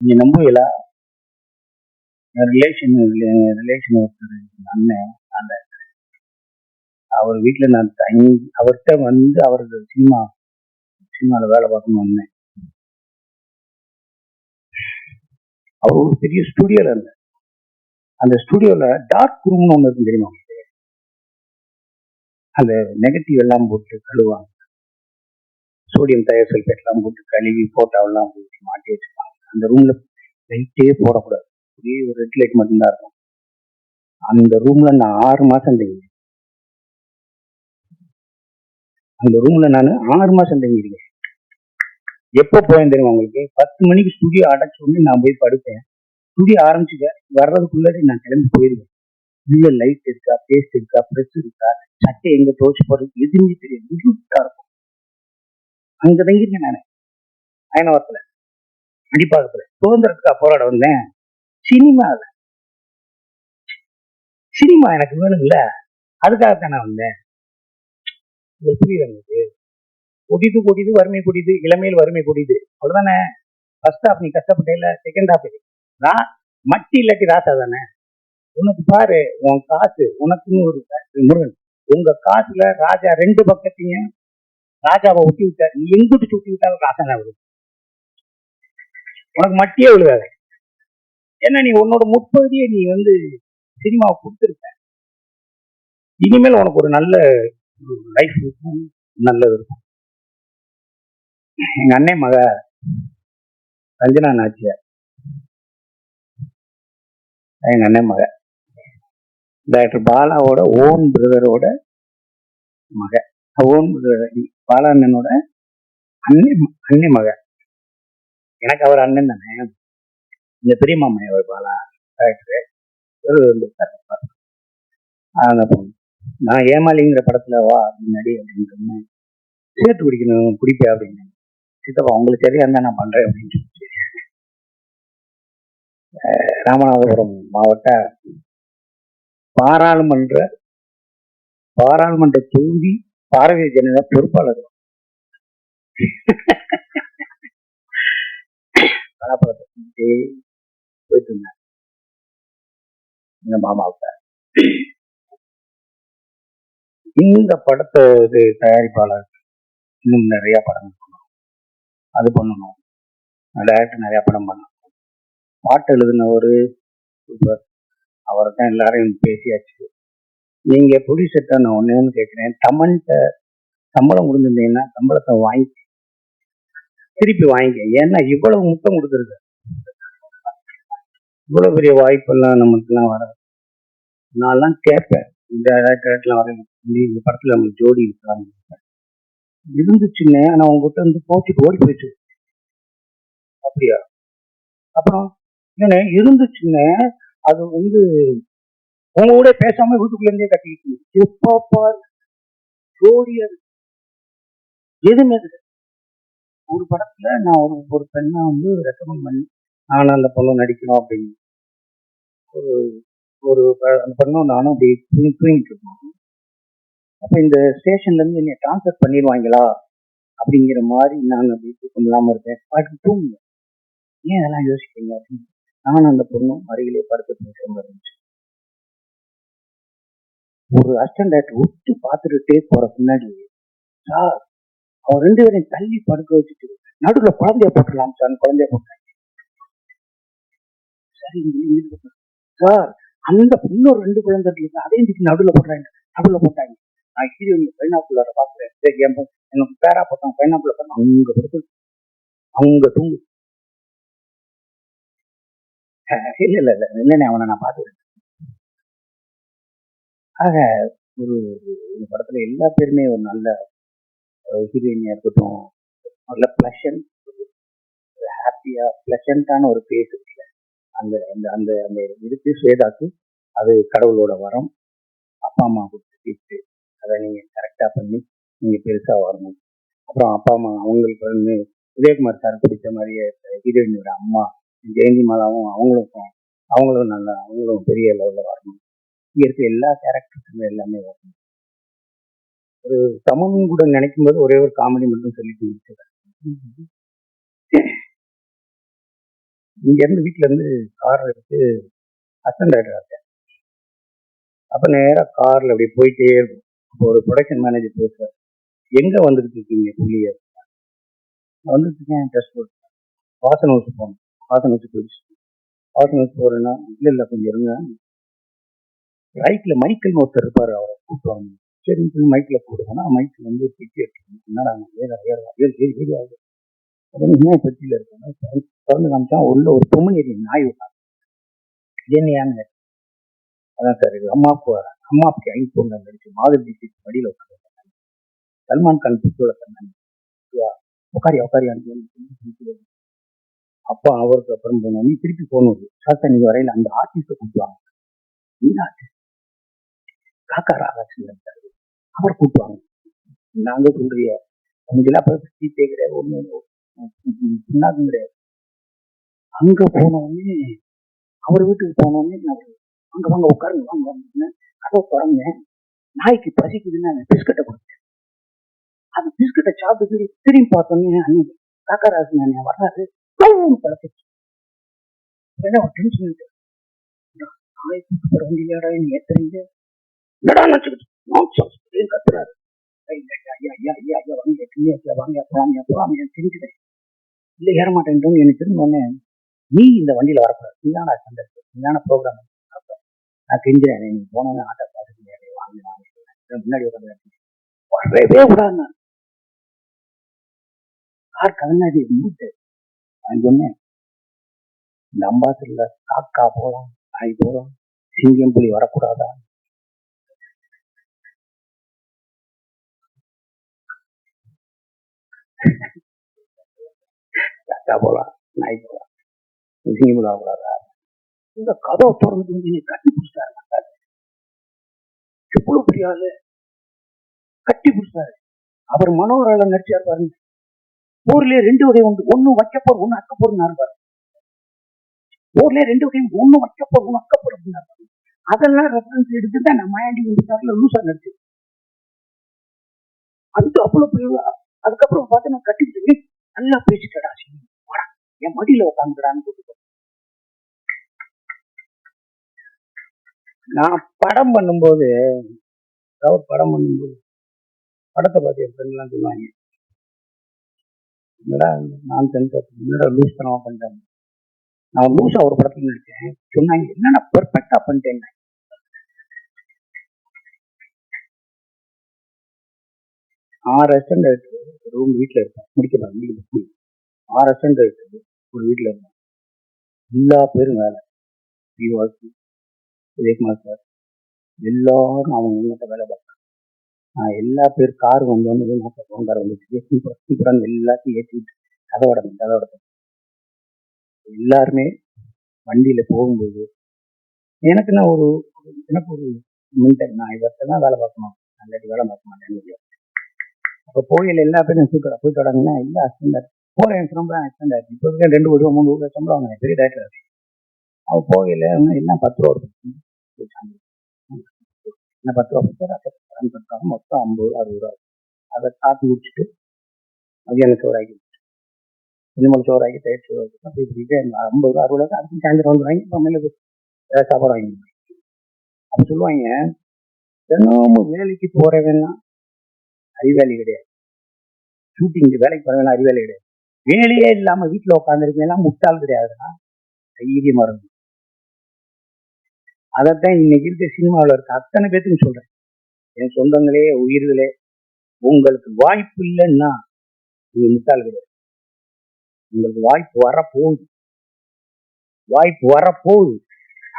நீ நம்புவீங்களா relation relation ஒருத்தர் அண்ணன் அந்த அவர் வீட்டுல நான் தங்கி அவர்கிட்ட வந்து அவருக்கு சினிமா சினிமாவில் வேலை பார்க்கணும் வந்தேன். அவர் ஒரு பெரிய ஸ்டுடியோவில் இருந்தார். அந்த ஸ்டுடியோல டார்க் ரூம்னு ஒன்று இருக்கும் தெரியுமா உங்களுக்கு? அந்த நெகட்டிவ் எல்லாம் போட்டு கழுவாங்க சோடியம் தயர் சல்பேட் எல்லாம் போட்டு கழுவி போட்டோ எல்லாம் போட்டு மாட்டி வச்சுப்பாங்க. அந்த ரூம்ல லைட்டே போடக்கூடாது. ஒரே ஒரு ரெட் லைட் மட்டும்தான் இருக்கும். அந்த ரூம்ல நான் ஆறு மாசம் தங்கி அந்த ரூம்ல நான் ஆறு மாசம் தங்கிருக்கேன் எப்போ போயேன் தெரியுமா உங்களுக்கு? பத்து மணிக்கு ஸ்டுடியோ அடைச்ச உடனே நான் போய் படுப்பேன். ஸ்டுடியோ ஆரம்பிச்சுக்க வர்றதுக்குள்ளே நான் கிளம்பி போயிருவேன். உள்ள லைட் இருக்கா பேஸ்ட் இருக்கா ப்ரெஸ் இருக்கா சட்டை எங்க துவச்சு போடுறது எதுவுமே தெரியாது. இருட்டா இருக்கும். அங்க தங்கிருக்கேன் நான். அயனவரத்துல அடிப்பாகத்துல சுதந்திரத்துக்கா போராட வந்தேன். சினிமா சினிமா எனக்கு வேணும்ல. அதுக்காகத்தான் நான் வந்தேன். புரியுது எனக்கு கொடிது கொடிது வறுமை கொடிது இளமையில் வறுமை கொடிது அவ்வளவுதானே? ஃபர்ஸ்ட் ஹாஃப் நீ கஷ்டப்பட்டேல செகண்ட் ஹாஃப் நான் மட்டி இல்லாட்டி ராசா தானே? உனக்கு பாரு உன் காசு உனக்குன்னு ஒரு முருகன். உங்க காசுல ராஜா ரெண்டு பக்கத்தையும் ராஜாவை ஒட்டி விட்டார். நீ எங்கிட்டு சுட்டி விட்டாலும் ராசனா விடு உனக்கு மட்டியே விழுகாது. ஏன்னா நீ உன்னோட முற்பகுதியை நீ வந்து சினிமாவை கொடுத்துருக்க. இனிமேல் உனக்கு ஒரு நல்ல லைஃப் இருக்கும். நல்லது இருக்கும். எங்க அண்ணன் மக ரஞ்சனா நாச்சியார். எங்க அண்ணன் மக. டாக்டர் பாலாவோட ஓன் பிரதரோட மக. ஓன் பாலா அண்ணனோட அண்ணன் அண்ணன் மக. எனக்கு அவர் அண்ணன் தானே? இந்த பெரிய அவர் பாலா? டாக்டர் இவரு அந்த பொண்ணு நான் ஏமாலிங்கிற படத்துல வா முன்னாடி அப்படின்னு சொன்னேன். சேர்த்து குடிக்கணும் குடிப்பேன் அப்படின்னு. சித்தப்பா உங்களுக்கு சரியா இருந்தா நான் பண்றேன் அப்படின்னு சொல்லிச்சு. அஹ் ராமநாதபுரம் மாவட்ட பாராளுமன்ற பாராளுமன்ற தொகுதி பாரதிய ஜனதா பொறுப்பாளர். கலாப்பழத்தை தின்னுட்டே போயிட்டு இருந்தேன். எங்க மாமாவுக்கு இந்த படத்தை இது தயாரிப்பாளர் இன்னும் நிறைய படம் பண்ணணும் அது பண்ணணும். டேரக்டர் நிறைய படம் பண்ணணும். பாட்டு எழுதினவர் சூப்பர் அவரை தான் எல்லாரையும் பேசியாச்சு. நீங்க ப்ரொடியூசர்கிட்ட நான் ஒண்ணு கேட்கிறேன் தமிழ்கிட்ட சம்பளம் கொடுத்துருந்தீங்கன்னா சம்பளத்தை வாங்கி திருப்பி வாங்கிக்க. ஏன்னா இவ்வளவு முத்தம் கொடுத்துருக்கு. இவ்வளவு பெரிய வாய்ப்பெல்லாம் நமக்குலாம் வர நான்லாம் கேட்பேன். இந்த டேரக்டர்லாம் வர இந்த படத்துல நம்ம ஜோடி இருக்காங்க. இருந்துச்சுன்னு ஆனா உங்ககிட்ட வந்து போச்சுட்டு ஓடி போயிடுச்சு. அப்படியா? அப்புறம் என்ன இருந்துச்சுன்னு அது வந்து உங்க கூட பேசாம வீட்டுக்குள்ள இருந்தே கட்டிக்கிட்டு எப்போ பார். ஜோடி அது எதுவுமே ஒரு படத்துல நான் ஒரு ஒரு பெண்ணை வந்து ரெக்கமெண்ட் பண்ணி நானும் அந்த பொண்ணும் நடிக்கணும் அப்படின்னு. ஒரு ஒரு அந்த பொண்ணும் நானும் அப்படி தூங்கிட்டு இருக்கோம். அப்ப இந்த ஸ்டேஷன்ல இருந்து என்னை ட்ரான்ஸ்ஃபர் பண்ணிடுவாங்களா? அப்படிங்கிற மாதிரி நான் அப்படி தூக்கம் இல்லாம இருக்கேன். பாட்டு தூங்குங்க. ஏன் அதெல்லாம் யோசிக்கிறீங்க? அப்படின்னு நானும் அந்த பொண்ணும் அருகிலே படுத்து பேசுற மாதிரி இருந்துச்சு ஒரு அசிஸ்டன்ட் டைரக்டர் ஒட்டு பார்த்துட்டே போற பின்னாடி சார் அவன் ரெண்டு பேரையும் தள்ளி படுக்க வச்சுட்டு நடுவுல குழந்தைய போட்டுடலாம் சார் குழந்தைய போட்டாங்க சரி சார் அந்த இன்னொரு ரெண்டு குழந்தை இருக்கு. அதையும் தூக்கி நடுவுல போட்டாங்க நடுவுல போட்டாங்க. நான் கீழே பைனாப்புள்ள பாக்குறேன் சரி என் எனக்கு பேரா போட்டான் பைனாப்புள்ள போட்டான் அவங்க படுத்து அவங்க தூங்கு. இல்ல இல்ல இல்ல இல்லைண்ணே அவனை நான் பார்த்துக்கிறேன் ஆக ஒரு இந்த படத்துல எல்லா பேருமே ஒரு நல்ல ஹீரோயினியா இருக்கட்டும். நல்ல பிளஷன் ஹாப்பியா பிளசண்டான ஒரு பேஸ் இருக்குல்ல. அந்த அந்த அந்த அந்த இருக்கு ஸ்வேதாக்கு அது கடவுளோட வரம் அப்பா அம்மா கொடுத்து gift. அதை நீங்க கரெக்டா பண்ணி நீங்க பெருசா வரணும். அப்புறம் அப்பா அம்மா அவங்களுக்கு வந்து உதயகுமார் சார் பிடிச்ச மாதிரியே ஹீரோயினோட அம்மா ஜெயந்தி மாலாவும் அவங்களுக்கும் அவங்களும் நல்லா அவங்களும் பெரிய லெவலில் வரணும். இங்க இருக்க எல்லா கேரக்டர்ஸுமே எல்லாமே வரணும். ஒரு சமம் கூட நினைக்கும் போது ஒரே ஒரு காமெடி மட்டும் சொல்லிட்டு முடிச்சிடுறேன் இங்க இருந்து வீட்ல இருந்து கார் எடுத்து அசண்ட் ஆயிடுறாங்க அப்ப நேரா கார்ல அப்படியே போயிட்டே இருக்கும். இப்போ ஒரு ப்ரொடக்ஷன் மேனேஜர் பேசுறாரு எங்க வந்துட்டு இருக்கீங்க புள்ளிய? நான் வந்துட்டு இருக்கேன் டெஸ்ட் போட்டேன் வாசனை வச்சு போகணும் வாசனை வச்சு போயிடுச்சு வாசனை ஹவுஸ் போறேன்னா இல்ல இல்ல கொஞ்சம் இருங்க. ரைட்ல மைக்கேல் ஒருத்தர் இருப்பாரு அவரை கூப்பிட்டு சரி மைக்கில் போடுவோம்னா மைக்கில் வந்து பெட்டி எடுத்துக்கணும். என்னடா வேற வேற வேறு வேறு வேறு ஆகுது அப்புறம் என்ன பெட்டியில் இருக்கணும் திறந்து காமிச்சா உள்ள ஒரு பொம்மன் பொம்மனேரி நாய் விட்டாங்க இது என்னையான்னு அதான் சார் இது அம்மாவுக்கு அம்மாவுக்கு ஐந்து பொண்ணு நடிச்சு மாதிரி டிஸ்ட்ரிக் மடியில் உட்காந்து சல்மான் கான் புத்தோட சொன்னாங்க. உட்காரி உட்காரி அப்பா அவருக்கு அப்புறம் போனோம் நீ திருப்பி போகணும் சாத்தா நீங்க வரையில அந்த ஆர்டிஸ்ட கூப்பிடுவாங்க இந்த ஆர்டிஸ்ட் காக்கா ராதாகிருஷ்ணன் இருக்காரு அவர் கூப்பிடுவாங்க நாங்க சொல்றிய உங்களுக்கெல்லாம் பத்தி கிடையாது ஒண்ணு பின்னாதும் கிடையாது. அங்க போனோடனே அவர் வீட்டுக்கு போனோடனே நான் அங்க வாங்க உட்காருங்க வாங்க வாங்க. கதவை திறங்க. நாய்க்கு பசிக்குதுன்னு அந்த பிஸ்கட்டை கொடுத்தேன் அந்த பிஸ்கட்டை சாப்பிட்டு திரும்பி பார்த்தோன்னே அன்னைக்கு காக்கராசன் அண்ணன் வர்றாரு. பழக்கிச்சு டென்ஷன் நாய் கூட்டு போற வண்டியிலாடா நீ ஏத்துறீங்க? என்னடா நினைச்சுக்கிட்டு கத்துறாரு ஐயா ஐயா ஐயா ஐயா ஐயா வாங்க வாங்க போவாங்க போவாங்க தெரிஞ்சுக்கிறேன் இல்லை ஏற மாட்டேன் எனக்கு திரும்ப உடனே நீ இந்த வண்டியில வரக்கூடாது நீதான சண்டை நீதான ப்ரோக்ராம் நான் தெரிஞ்சுறேன் நீ போனேன்னு ஆட்டோ பார்த்துட்டு வாங்க முன்னாடி உட்காந்து வரவே விடாது கார் கண்ணாடி மூட்டு நான் சொன்னேன் இந்த அம்பாசிடர்ல காக்கா போலாம் நாய் போலாம் சிங்கம் புலி வரக்கூடாதா காக்கா போலாம். நாய் போலாம் சிங்கமுலா போலாதா இந்த கதவை திறந்து நீங்க கட்டி பிடிச்சாரு. எவ்வளவு பெரிய ஆளு. கட்டி பிடிச்சாரு. அவர் மனோரால நடிச்சார் பாருங்க. போர்லயே ரெண்டு வகை உண்டு. ஒண்ணு வைக்கப்போர் ஒண்ணு அக்கப்போர் பாரு ஊர்லயே ரெண்டு வகையும் ஒண்ணு வைக்கப்போர் ஒன்னு அக்கப்போர் அப்படின்னு அதெல்லாம் ரெஃபரன்ஸ் எடுத்து தான் நம்ம ஆண்டி வந்து சார்ல லூசா நடிச்சு அது அவ்வளவு பெரிய அதுக்கப்புறம் பார்த்து நான் கட்டிட்டு நல்லா பேசிட்டடா வாடா என் மடியில உட்காந்துடான்னு கூப்பிட்டு நான் படம் பண்ணும்போது அதாவது படம் பண்ணும்போது படத்தை பார்த்து என் ஃப்ரெண்ட்லாம் சொல்லுவாங்க. என்னடா நான் சென்ஸ் என்னடா லூஸ் தனமா பண்ணிட்டாங்க நான் லூஸாக ஒரு படத்துல நினைச்சேன் சொன்னாங்க என்னென்ன பெர்ஃபெக்டா பண்ணிட்டேன் ஆறு அசிஸ்டன்ட் இருக்கு ரூம் வீட்டில் இருப்பேன். முடிக்கலாம் முடிக்க ஆறு அசிஸ்டன்ட் இருக்கு ஒரு வீட்டில் இருப்பான். எல்லா பேரும் வேலை. விவாசி விஜயகுமார் சார் எல்லாரும் அவங்க உங்கள்கிட்ட வேலை பார்ப்பாங்க. நான் எல்லா பேர் கார் வந்தோன்னு கார் வந்துச்சு சூப்பராக எல்லாத்தையும் ஏற்றிட்டு கதை கதவோட எல்லாருமே வண்டியில் போகும்போது எனக்கு நான் ஒரு எனக்கு ஒரு மின்டெக் நான் இவர்கிட்ட தான் வேலை பார்க்கணும். அல்லாட்டி வேலை பார்க்க மாட்டேன் அப்போ போகையில் எல்லா பேரும் சூக்கடா போய் தொடங்கினா இல்லை அஸ்டண்ட் போகிற எனக்கு ரொம்ப அஸ்டண்ட் ஆச்சு இப்போ இருக்க ரெண்டு ரூபா மூணு ரூபாய் சம்பளம் வாங்க பெரிய டேரக்டர் அவள் போகையில் எல்லாம் பத்து ரூபா என்ன பத்து ரூபா கொடுத்தாரு மொத்தம் ஐம்பது ரூபா அறுபது ரூபா. அதை காப்பி குடிச்சிட்டு மதியான சோறாக்கி சினிமல் சோறாக்கி தயிர் சோறு அப்படி இப்படிட்டு ஐம்பது ரூபா அறுபது ரூபா அதுக்கு சாயந்தரம் வந்து வாங்கி ஏதாவது சாப்பாடு வாங்கி அப்படி சொல்லுவாங்க. தினமும் வேலைக்கு போகிறவன்னா அறிவேலை கிடையாது. ஷூட்டிங் வேலைக்கு போறவங்க அறிவேலை கிடையாது. வேலையே இல்லாம வீட்டுல உட்காந்துருக்கீங்கன்னா முட்டாள் கிடையாதுன்னா தைரியமா இருக்கும் அதைத்தான் இன்னைக்கு இருக்க சினிமாவில் இருக்க அத்தனை பேத்துக்கு சொல்றேன். என் சொந்தங்களே உயிர்களே உங்களுக்கு வாய்ப்பு இல்லைன்னா நீங்க முட்டாள் கிடையாது. உங்களுக்கு வாய்ப்பு வரப்போகுது. வாய்ப்பு வரப்போகுது.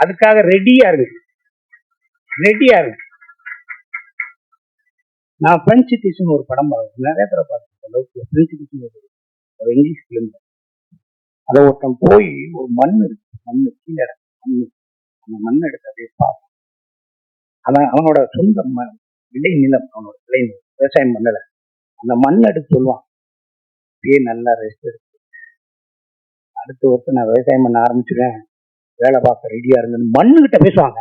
அதுக்காக ரெடியா இருக்கு ரெடியா இருக்கு நான் பிரெஞ்சு கிஷன் ஒரு படம் பார்க்கணும் நிறைய தடவை பார்த்துருக்கேன். பிரெஞ்சு கிஷன் ஒரு இங்கிலீஷ் ஃபிலிம் அதை ஒருத்தன் போய் ஒரு மண் இருக்கு. மண் கீழே மண் அந்த மண் எடுத்து அப்படியே பார்ப்பான். அவன் அவனோட சொந்த விளை நிலம் அவனோட விளை விவசாயம் பண்ணல. அந்த மண் எடுத்து சொல்லுவான். அப்படியே நல்லா ரெஸ்ட் எடுத்து. அடுத்த ஒருத்தர் நான் விவசாயம் பண்ண ஆரம்பிச்சுவேன் வேலை பார்க்க ரெடியா இருந்தது மண்ணுகிட்ட பேசுவாங்க.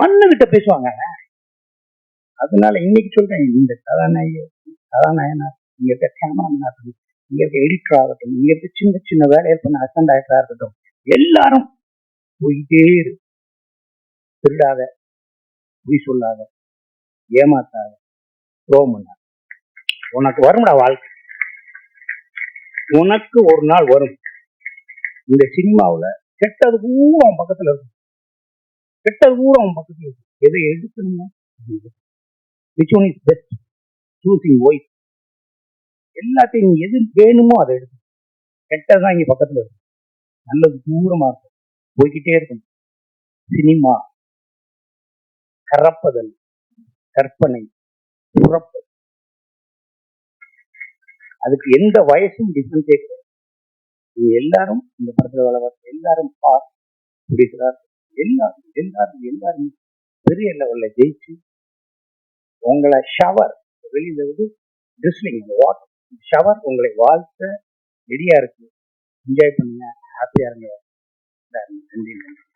மண்ணுகிட்ட பேசுவாங்க. அதனால இன்னைக்கு சொல்றேன் இந்த கதாநாயகர் கதாநாயகனார் இங்க இருக்க கேமராமேனார் இங்க இருக்க எடிட்டர் ஆகட்டும் இங்க இருக்க சின்ன சின்ன வேலையை பண்ண அசன் ஆக்டரா இருக்கட்டும் எல்லாரும் போயிட்டே இரு. திருடாத பொய் சொல்லாத ஏமாத்தாத துரோகம் உனக்கு வரும்டா வாழ்க்கை. உனக்கு ஒரு நாள் வரும். இந்த சினிமாவுல கெட்டது பூரா அவன் பக்கத்துல இருக்கும். கெட்டது பூரா அவன் பக்கத்துல இருக்கும். எதை எடுக்கணுமோ. Which one is best choosing why எல்லாத்தையும் எது வேணுமோ அதை எடுத்து. கெட்டதுதான் இங்க பக்கத்துல இருக்கும் நல்லது தூரமா இருக்கும். போய்கிட்டே இருக்கும். சினிமா. கறப்பதல் கற்பனை. புறப்பு அதுக்கு எந்த வயசும் டிஃபரன்ஸே கிடையாது. நீங்க எல்லாரும் இந்த படத்துல வளர எல்லாரும் பாஸ். பிடிக்கிறார் எல்லாரும் எல்லாரும் எல்லாரும் பெரிய லெவல்ல ஜெயிச்சு உங்களை ஷவர் வெளியிலிருந்து வந்து ட்ரிஸ்லிங் வாட் ஷவர் உங்களை வாழ்த்த ரெடியாக இருக்கு. என்ஜாய் பண்ணுங்க. ஹாப்பியாக இருங்க. நன்றி நன்றி.